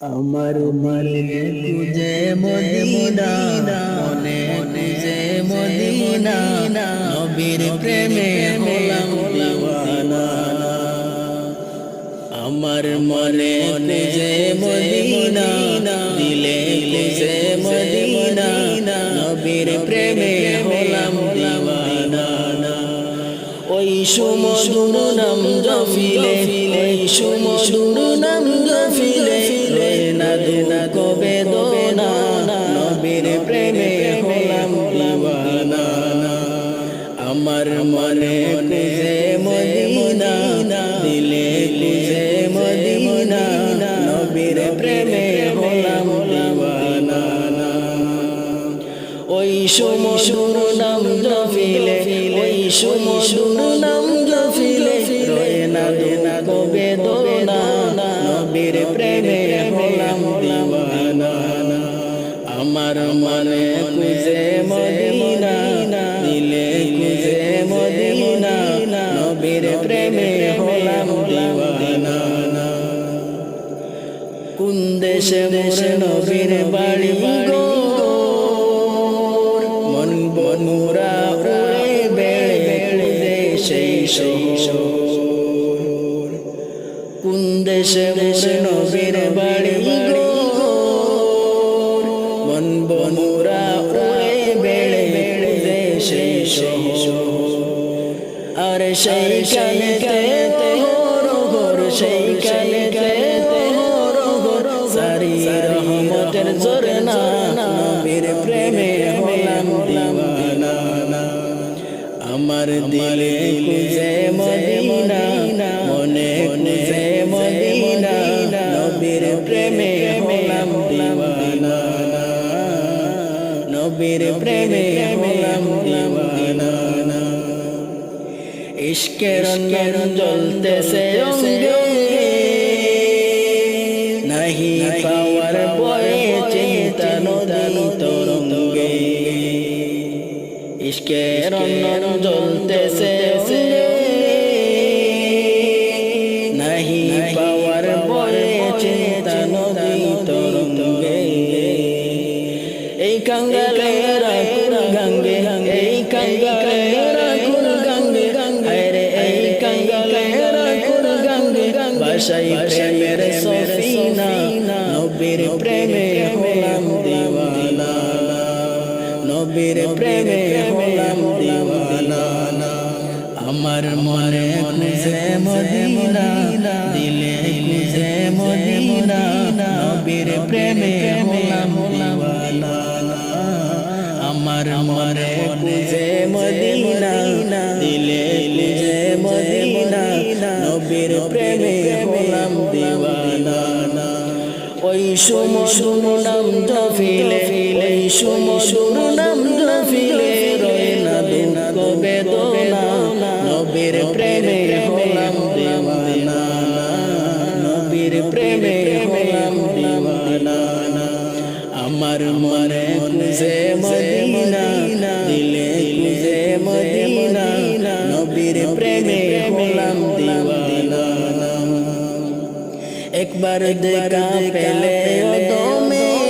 আমার দিলে খুঁজে মদিনা, মনে খুঁজে মদিনা, নবীর প্রেমে হলাম দিওয়ানা। আমার মনে খুঁজে মদিনা, দিলে খুঁজে মদিনা, নবীর প্রেমে হলাম দিওয়ানা। ওই সুমধুর নাম জফিলে, ওই সুমধুর নাম সুমধুর নাম জফিলে ওই সুমধুর নাম জফিলে রয়ে না দেনা কবে দোনা নবীর প্রেমে হলাম দিওয়ানা। আমার মনে খুঁজে মদিনা, দিলে খুঁজে মদিনা, নবীর প্রেমে হলাম দিওয়ানা। কোন দেশে মোর নবীর বাড়ি গো? শৈশোর কোন দেশে নবীর বাড়ি মন বনুরা উড়ে বেড়ে বেড়ে সেই আর সেই কানেতে তোর ঘর সেই কানেতে তোর ঘর সারি রহমতের জোরে না আমার দিলে খুঁজে মদিনা, মনে খুঁজে মদিনা, নবীর প্রেমে হলাম দিওয়ানা, নবীর প্রেমে হলাম দিওয়ানা। ইশকের রঙের জ্বলতেছে অঙ্গে, নাহি পাওয়ার বয়ে চিন্তা নদী তরঙ্গে ইশকের রঙের জ্বলতেছে নাহি পাওয়ার বয়ে নদী তরঙ্গে। এই কাঙ্গালেরা গঙ্গে, এই কাঙ্গালেরা কুল গঙ্গে। আরে এই কাঙ্গালেরা গঙ্গে নবীর প্রেমে হলাম দিওয়ানা। আমার মনে খুঁজে মদিনা, দিলে খুঁজে মদিনা। নবীর প্রেমে হলাম দিওয়ানা। আমার মনে খুঁজে মদিনা, দিলে খুঁজে মদিনা। নবীর প্রেমে হলাম দিওয়ানা। ওই সুমধুর নাম জফিলে ওই সুমধুর জফিলে রয়ে না দুঃখ বেদনা। নবীর প্রেমে হলাম দিওয়ানা। নবীর প্রেমে হলাম দিওয়ানা। আমার মনে খুঁজে মদিনা দিলে খুঁজে মদিনা। নবীর প্রেমে হলাম দিওয়ানা। একবার দেখা পেলে দমে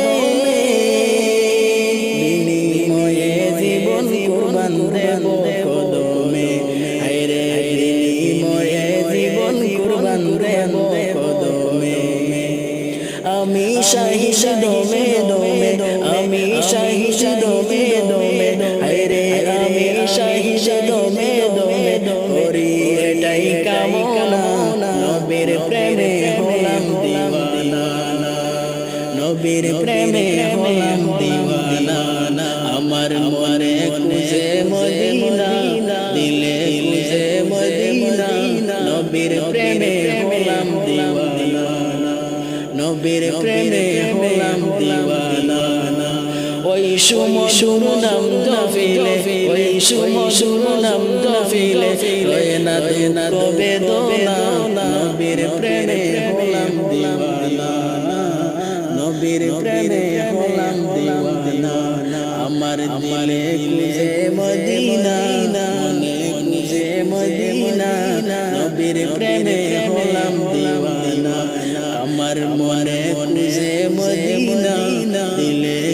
শাহিদ দমে দমে আমি শাহিদ দমে দমে আইরে আমি শাহিদ দমে দমে করি এটাই কামনা নবীর প্রেমে হলাম দিওয়ানা নবীর প্রেমে হলাম দিওয়ানা আমার মনে খুঁজে মদিনা দিলে খুঁজে মদিনা নবীর প্রেমে নবীর প্রেমে হলাম দিওয়ানা। ওই সময় শুনলাম দফিলে ওই সময় শুনলাম দফিলে রয়ে না দে না দবে দোনা নবীর প্রেমে হলাম দিওয়ানা। নবীর প্রেমে হলাম দিওয়ানা। আমার দিলে খুঁজে মদিনা। মনে খুঁজে মদিনা। নবীর প্রেমে হলাম দিওয়ানা আমার মনে খুঁজে মদিনা দিলে